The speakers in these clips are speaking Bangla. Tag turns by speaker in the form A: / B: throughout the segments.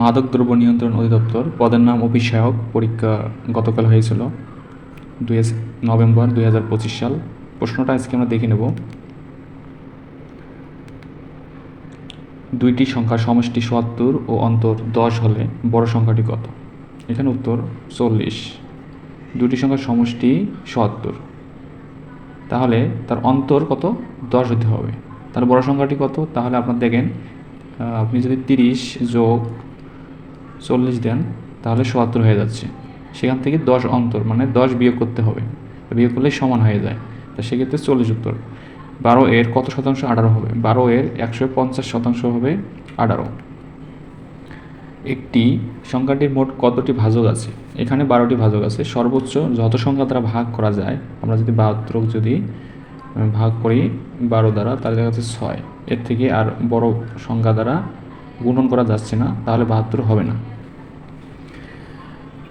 A: মাদকদ্রব্য নিয়ন্ত্রণ অধিদপ্তর পদের নাম অফিস সহায়ক পরীক্ষা গতকাল হয়েছিল দুই নভেম্বর দুই হাজার পঁচিশ সাল। প্রশ্নটা আজকে আমরা দেখে নেব। দুইটি সংখ্যার সমষ্টি সোয়াত্তর ও অন্তর দশ হলে বড় সংখ্যাটি কত? এখানে উত্তর চল্লিশ। দুটি সংখ্যার সমষ্টি সোয়াত্তর তাহলে তার অন্তর কত? দশ হতে হবে। তার বড় সংখ্যাটি কত? তাহলে আপনার দেখেন আপনি যদি তিরিশ যোগ চল্লিশ দেন, তাহলে সোয়াত্তর হয়ে যাচ্ছে। সেখান থেকে দশ অন্তর মানে দশ বিয়োগ করতে হবে। বিয়োগ করলে সমান হয়ে যায়। তা সেক্ষেত্রে চল্লিশ উত্তর। বারো এর কত শতাংশ? আঠারো হবে। বারো এর একশো পঞ্চাশ শতাংশ হবে আঠারো। একটি সংখ্যাটির মোট কতটি ভাজক আছে? এখানে বারোটি ভাজক আছে। সর্বোচ্চ যত সংখ্যা দ্বারা ভাগ করা যায়, আমরা যদি বাহাত্তর যদি ভাগ করি বারো দ্বারা, তাহলে দেখা যাচ্ছে ছয়। এর থেকে আর বড় সংখ্যা দ্বারা গুণন করা যাচ্ছে না, তাহলে বাহাত্তর হবে না।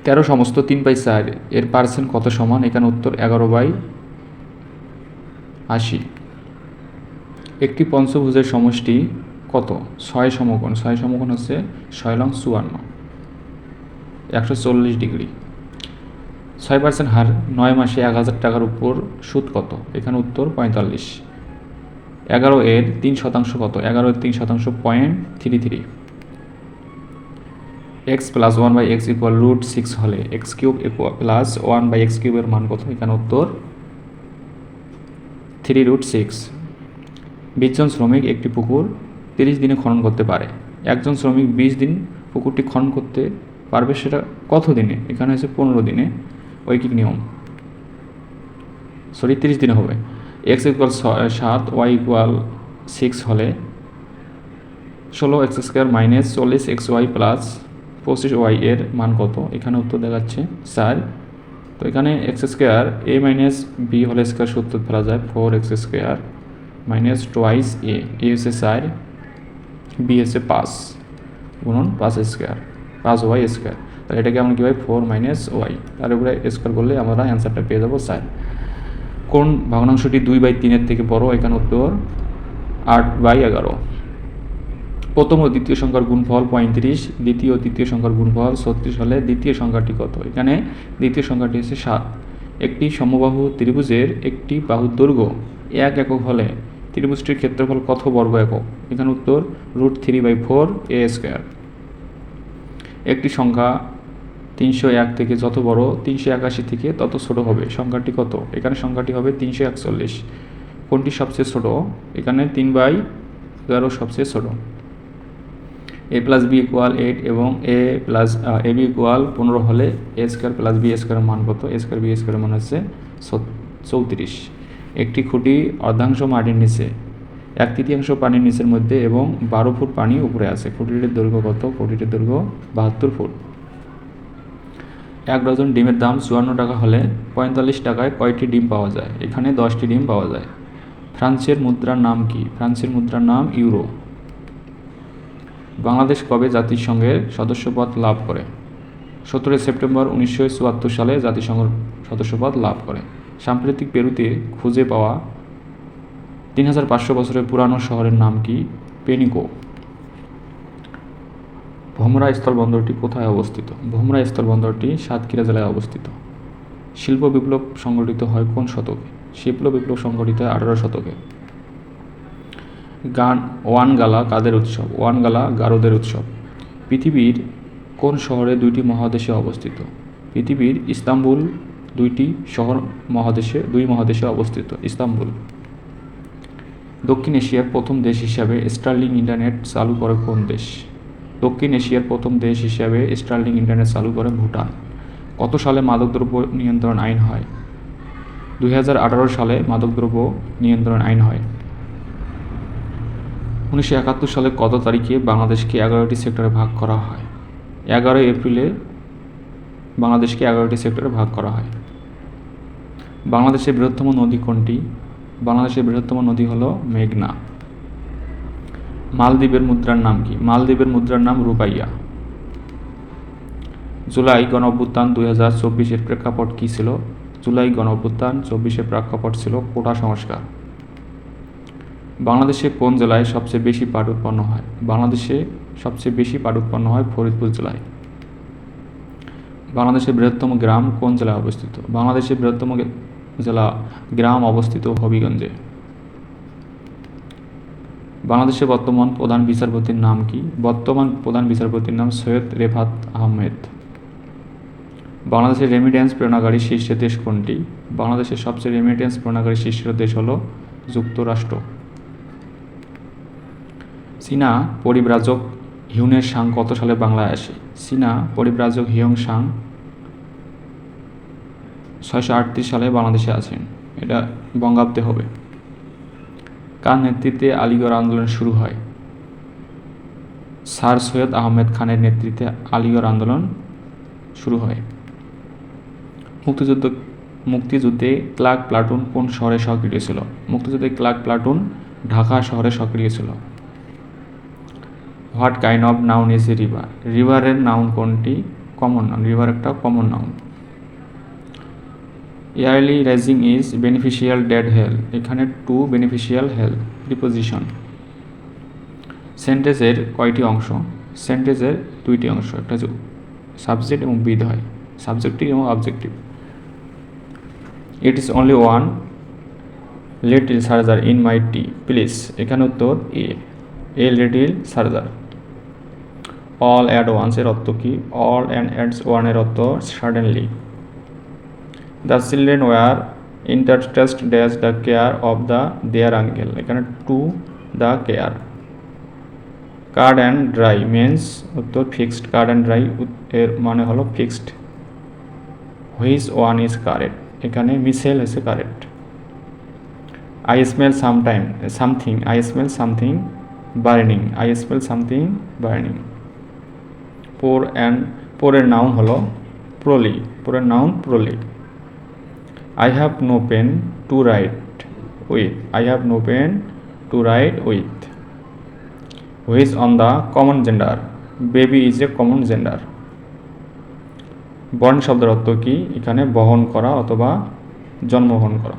A: তেরো সমস্ত তিন বাই চার, এর পার্সেন্ট কত সমান? এখানে উত্তর এগারো বাই আশি। একটি পঞ্চভুজের সমষ্টি কত? ছয় সমকোণ ছয় সমকোণ হচ্ছে ছয় লং চুয়ান্ন। একশো চল্লিশ ডিগ্রি। ছয় পার্সেন্ট হার, নয় মাসে এক হাজার টাকার উপর সুদ কত? এখানে উত্তর পঁয়তাল্লিশ। এগারো এর তিন শতাংশ কত? এগারো এর তিন শতাংশ point three three X plus one by X equal root six হলে X cube plus one by X কিউবের মান কত? এখানে উত্তর থ্রি রুট সিক্স বিশজন শ্রমিক একটি পুকুর তিরিশ দিনে খনন করতে পারে। একজন শ্রমিক বিশ দিন পুকুরটি খনন করতে পারবে সেটা কত দিনে? এখানে হচ্ছে পনেরো দিনে। ঐকিক নিয়ম। সরি তিরিশ দিনে হবে। এক্স ইকুয়াল সাত ওয়াই ইকুয়াল সিক্স হলে ষোলো এক্স স্কোয়ার মাইনাস চল্লিশ এক্স ওয়াই প্লাস পঁচিশ ওয়াই এর মান কত? এখানে উত্তর দেখাচ্ছে চার। তো এখানে X square A minus B হলে স্কোয়ার সূত্র ফেলা যায় four X square minus twice A A হচ্ছে চার বি হচ্ছে পাঁচ গুণন পাঁচ স্কোয়ার পাঁচ ওয়াই স্কোয়ার তাহলে এটাকে আমরা কী হয় ফোর মাইনাস ওয়াই তার উপরে স্কোয়ার করলে আমরা অ্যান্সারটা পেয়ে যাব চার। কোন ভগ্নাংশটি দুই বাই তিনের থেকে বড়? এখানে উত্তর আট বাই এগারো। প্রথম ও দ্বিতীয় সংখ্যার গুণফল পঁয়ত্রিশ, দ্বিতীয় ও তৃতীয় সংখ্যার গুণফল ছত্রিশ হলে দ্বিতীয় সংখ্যাটি কত? এখানে দ্বিতীয় সংখ্যাটি হচ্ছে সাত। একটি সমবাহু ত্রিভুজের একটি বাহুর দৈর্ঘ্য এক একক হলে ত্রিভুজটির ক্ষেত্রফল কত বর্গ একক? এখানে উত্তর root three by four A square. একটি সংখ্যা তিনশো এক থেকে যত বড় তিনশো একাশি থেকে তত ছোট হবে। সংখ্যাটি কত? এখানে সংখ্যাটি হবে তিনশো একচল্লিশ। কোনটি সবচেয়ে ছোট? এখানে তিন বাই এগারো সবচেয়ে ছোট। A plus B equal eight এবং A plus A B equal পনেরো হলে এ স্কোয়ার প্লাস বি স্কোয়ারের মান কত? এ স্কোয়ার বি স্কোয়ারের মান হচ্ছে চৌত্রিশ। একটি খুঁটি অর্ধাংশ মাটির নিচে, এক তৃতীয়াংশ পানির নিচের মধ্যে এবং বারো ফুট পানি উপরে আছে। খুঁটিটির দৈর্ঘ্য কত? খুঁটিটির দৈর্ঘ্য বাহাত্তর ফুট। এক ডজন ডিমের দাম চুয়ান্ন টাকা হলে পঁয়তাল্লিশ টাকায় কয়টি ডিম পাওয়া যায়? এখানে দশটি ডিম পাওয়া যায়। ফ্রান্সের মুদ্রার নাম কি? ফ্রান্সের মুদ্রার নাম ইউরো। বাংলাদেশ কবে জাতিসংঘের সদস্যপদ লাভ করে? সতেরোই সেপ্টেম্বর উনিশশো চুয়াত্তর সালে জাতিসংঘ সদস্যপদ লাভ করে। সাম্প্রতিক পেরুতে খুঁজে পাওয়া তিন হাজার পাঁচশো বছরের পুরানো শহরের নাম কি? পেনিকো। ভোমরা স্থলবন্দরটি কোথায় অবস্থিত? ভোমরা স্থলবন্দরটি সাতক্ষীরা জেলায় অবস্থিত। শিল্প বিপ্লব সংগঠিত হয় কোন শতকে? শিল্প বিপ্লব সংগঠিত হয় আঠারো শতকে। গান ওয়ান গালা কাদের উৎসব? ওয়ান গালা গারোদের উৎসব। পৃথিবীর কোন শহরে দুইটি মহাদেশে অবস্থিত? পৃথিবীর ইস্তাম্বুল দুইটি শহর মহাদেশে, দুই মহাদেশে অবস্থিত। ইস্তাম্বুল। দক্ষিণ এশিয়ার প্রথম দেশ হিসাবে স্টার্লিং ইন্টারনেট চালু করে কোন দেশ? দক্ষিণ এশিয়ার প্রথম দেশ হিসাবে স্টার্লিং ইন্টারনেট চালু করে ভুটান। কত সালে মাদকদ্রব্য নিয়ন্ত্রণ আইন হয়? দু হাজার আঠারো সালে মাদকদ্রব্য নিয়ন্ত্রণ আইন হয়। উনিশশো একাত্তর সালে কত তারিখে বাংলাদেশকে এগারোটি সেক্টরে ভাগ করা হয়? এগারোই এপ্রিলে বাংলাদেশকে এগারোটি সেক্টরে ভাগ করা হয়। বাংলাদেশের বৃহত্তম নদী কোনটি? বাংলাদেশের বৃহত্তম নদী হলো মেঘনা। মালদ্বীপের মুদ্রার নাম কি? মালদ্বীপের মুদ্রার নাম রুপাইয়া জুলাই গণ অভ্যুত্থান দুই হাজার চব্বিশের প্রেক্ষাপট কী ছিল? জুলাই গণ অভ্যুত্থান চব্বিশের প্রেক্ষাপট ছিল কোটা সংস্কার। বাংলাদেশে কোন জেলায় সবচেয়ে বেশি পাট উৎপন্ন হয়? বাংলাদেশে সবচেয়ে বেশি পাট উৎপন্ন হয় ফরিদপুর জেলায়। বাংলাদেশের বৃহত্তম গ্রাম কোন জেলায় অবস্থিত? বাংলাদেশের বৃহত্তম জেলা গ্রাম অবস্থিত হবিগঞ্জে। বাংলাদেশের বর্তমান প্রধান বিচারপতির নাম কি? বর্তমান প্রধান বিচারপতির নাম সৈয়দ রেফাত আহমেদ। বাংলাদেশের রেমিটেন্স প্রেরণাকারী শীর্ষ দেশ কোনটি? বাংলাদেশের সবচেয়ে রেমিটেন্স প্রেরণাকারী শীর্ষ দেশ হল যুক্তরাষ্ট্র। চীনা পরিব্রাজক হিউনের সাং কত সালে বাংলায় আসে চীনা পরিব্রাজক হিয়ং সাং ছয়শো আটত্রিশ সালে বাংলাদেশে আছেন। এটা বঙ্গাব্দে হবে। কার নেতৃত্বে আলিগড় আন্দোলন শুরু হয়? স্যার সৈয়দ আহমেদ খানের নেতৃত্বে আলিগড় আন্দোলন শুরু হয়। মুক্তিযুদ্ধ, মুক্তিযুদ্ধে ক্লার্ক প্লাটুন কোন শহরে সক্রিয় ছিল? মুক্তিযুদ্ধে ক্লার্ক প্লাটুন ঢাকা শহরে সক্রিয় ছিল। What kind of noun is a river? রিভারের noun কোনটি? Common noun. রিভার একটা common noun. Early rising is beneficial to health এখানে টু বেনিফিশিয়াল হেল প্রিপোজিশন সেন্টেন্সের কয়টি অংশ? সেন্টেন্সের দুইটি অংশ, একটা সাবজেক্ট এবং বিধ হয়। সাবজেক্টিভ এবং objective it is only one little sugar in my tea please এখানে উত্তর a a little sugar. All at ওয়ান্সের অর্থ কি? অল অ্যান্ড অ্যাডস ওয়ানের অর্থ suddenly the children were interest dash the care of the their uncle এখানে to the care cut and dry means উত্তর ফিক্সড কার্ড অ্যান্ড ড্রাই এর মানে হলো fixed which one is correct এখানে মিসেল হয়েছে correct I smell sometime something I smell something burning I smell something burning pour and পোরের noun হলো প্রলি পোরের noun প্রলি I have no pen to write with I have no pen to write with whose on the common gender baby is a common gender বর্ণ শব্দের অর্থ কি? এখানে বহন করা অথবা জন্মগ্রহণ করা।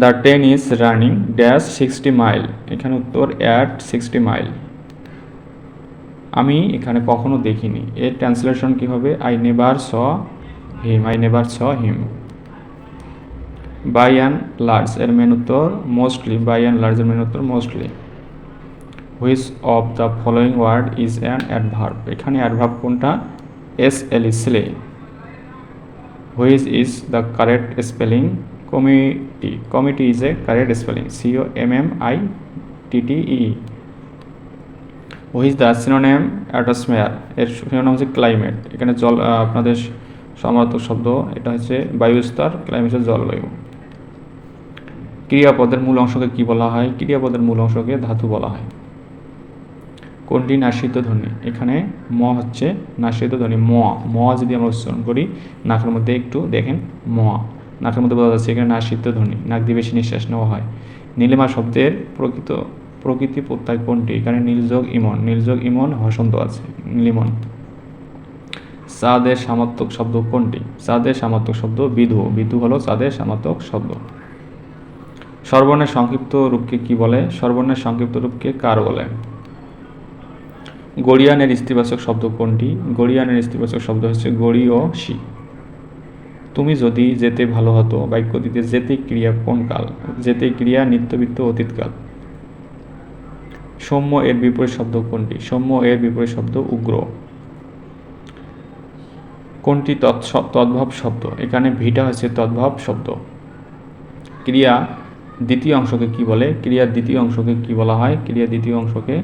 A: The train is running dash sixty mile এখানে উত্তর অ্যাট সিক্সটি মাইল আমি এখানে কখনো দেখিনি। এর ট্রান্সলেশন কি হবে? I never saw him I never saw him by and large এর মেন উত্তর মোস্টলি বাই অ্যান্ড লার্জ এর মেন উত্তর mostly which of the following word is an adverb এখানে অ্যাডভার্ব কোনটা? S L slay which is the correct spelling committee committee is a correct spelling C O M M I T T E which the synonym atmosphere এর সিনোনাম হচ্ছে ক্লাইমেট এখানে জল আপনাদের সমার্থক শব্দ, এটা হচ্ছে বায়ুস্তর, ক্লাইমেট হচ্ছে জলবায়ু। ক্রিয়াপদের মূল অংশকে কি বলা হয়? ক্রিয়াপদের মূল অংশকে ধাতু বলা হয়। কোনটি? নাসিত ধ্বনি। এখানে ম হচ্ছে নাসিত ধ্বনি, ম। ম যদি আমরা উচ্চারণ করি, নাকের মধ্যে একটু দেখেন, ম। নাকের মধ্যে বোঝা যাচ্ছে এখানে নাসিত ধ্বনি, নাক দিয়ে বেশি নিঃশ্বাস নেওয়া হয়। নীলিমা শব্দের প্রকৃত, প্রকৃতি প্রত্যয় কোনটি? এখানে নীলযোগ ইমন নীলযোগ ইমন হসন্ত আছে, নীলিমন। চাঁদের সামাত্মক শব্দ কোনটি? চাঁদের সামাত্মক শব্দ বিধু বিধু হলো চাঁদের সামাত্মক শব্দ। সর্বর্ণের সংক্ষিপ্ত রূপকে কি বলে? সর্বর্ণের সংক্ষিপ্ত রূপকে কার বলে? গড়িয়ানের স্ত্রীবাচক শব্দ কোনটি? গড়িয়ানের স্ত্রীবাচক শব্দ হচ্ছে গড়ি ও শি তুমি যদি যেতে ভালো হতো, বাক্য দিতে যেতে ক্রিয়া কোন কাল? যেতে ক্রিয়া নিত্যবিত্ত অতীতকাল। সৌম্য এর বিপরীত শব্দ কোনটি? সৌম্য এর বিপরীত শব্দ উগ্র। কোনটি তদ্ভব শব্দ? এখানে ভিটা হচ্ছে তদ্ভব শব্দ। ক্রিয়া দ্বিতীয় অংশকে কি বলে? ক্রিয়ার দ্বিতীয় অংশকে কি বলা হয়? ক্রিয়া দ্বিতীয় অংশকে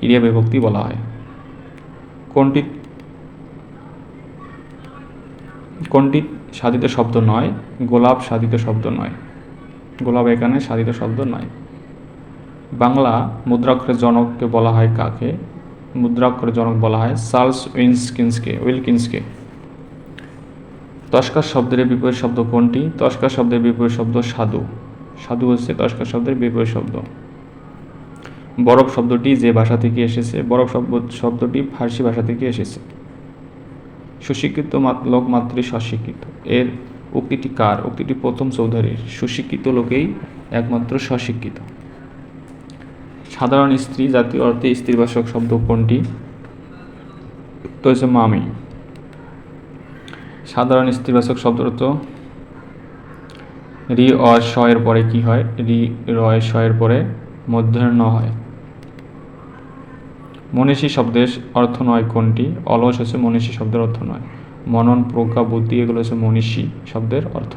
A: ক্রিয়া বিভক্তি বলা হয়। কোনটি কোনটি সাধিত শব্দ নয়? গোলাপ সাধিত শব্দ নয়। গোলাপ এখানে সাধিত শব্দ নয়। বাংলা মুদ্রাক্ষরের জনককে বলা হয় কাকে? মুদ্রাক্ষরের জনক বলা হয় চার্লস উইন্সকিন্সকে, উইলকিন্সকে। তস্কার শব্দের বিপরীত শব্দ কোনটি? তস্কার শব্দের বিপরীত শব্দ সাধু। সাধু হচ্ছে তস্কার শব্দের বিপরীত শব্দ। বরফ শব্দটি যে ভাষা থেকে এসেছে, বরফ শব্দ, শব্দটি ফার্সি ভাষা থেকে এসেছে। সুশিক্ষিত লোক মাত্রই স্বশিক্ষিত। এর উক্তিটি কার? উক্তিটি প্রথম চৌধুরীর। সুশিক্ষিত লোকেই একমাত্র স্বশিক্ষিত। সাধারণ স্ত্রী জাতীয় অর্থে স্ত্রীবাচক শব্দ কোনটি? তো হচ্ছে মামি। সাধারণ স্ত্রীবাচক শব্দ অর্থ রি, অ এর পরে কি হয়? রি, র এর স এর পরে মধ্যাহ্ন হয়। মনীষী শব্দের অর্থ নয় কোনটি? অলস হচ্ছে মনীষী শব্দের অর্থ নয়। মনন, প্রজ্ঞা, বুদ্ধি, এগুলো হচ্ছে মনীষী শব্দের অর্থ।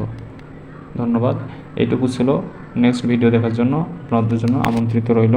A: ধন্যবাদ। এইটুকু ছিল নেক্সট ভিডিও দেখার জন্য। আপনাদের জন্য আমন্ত্রিত রইল।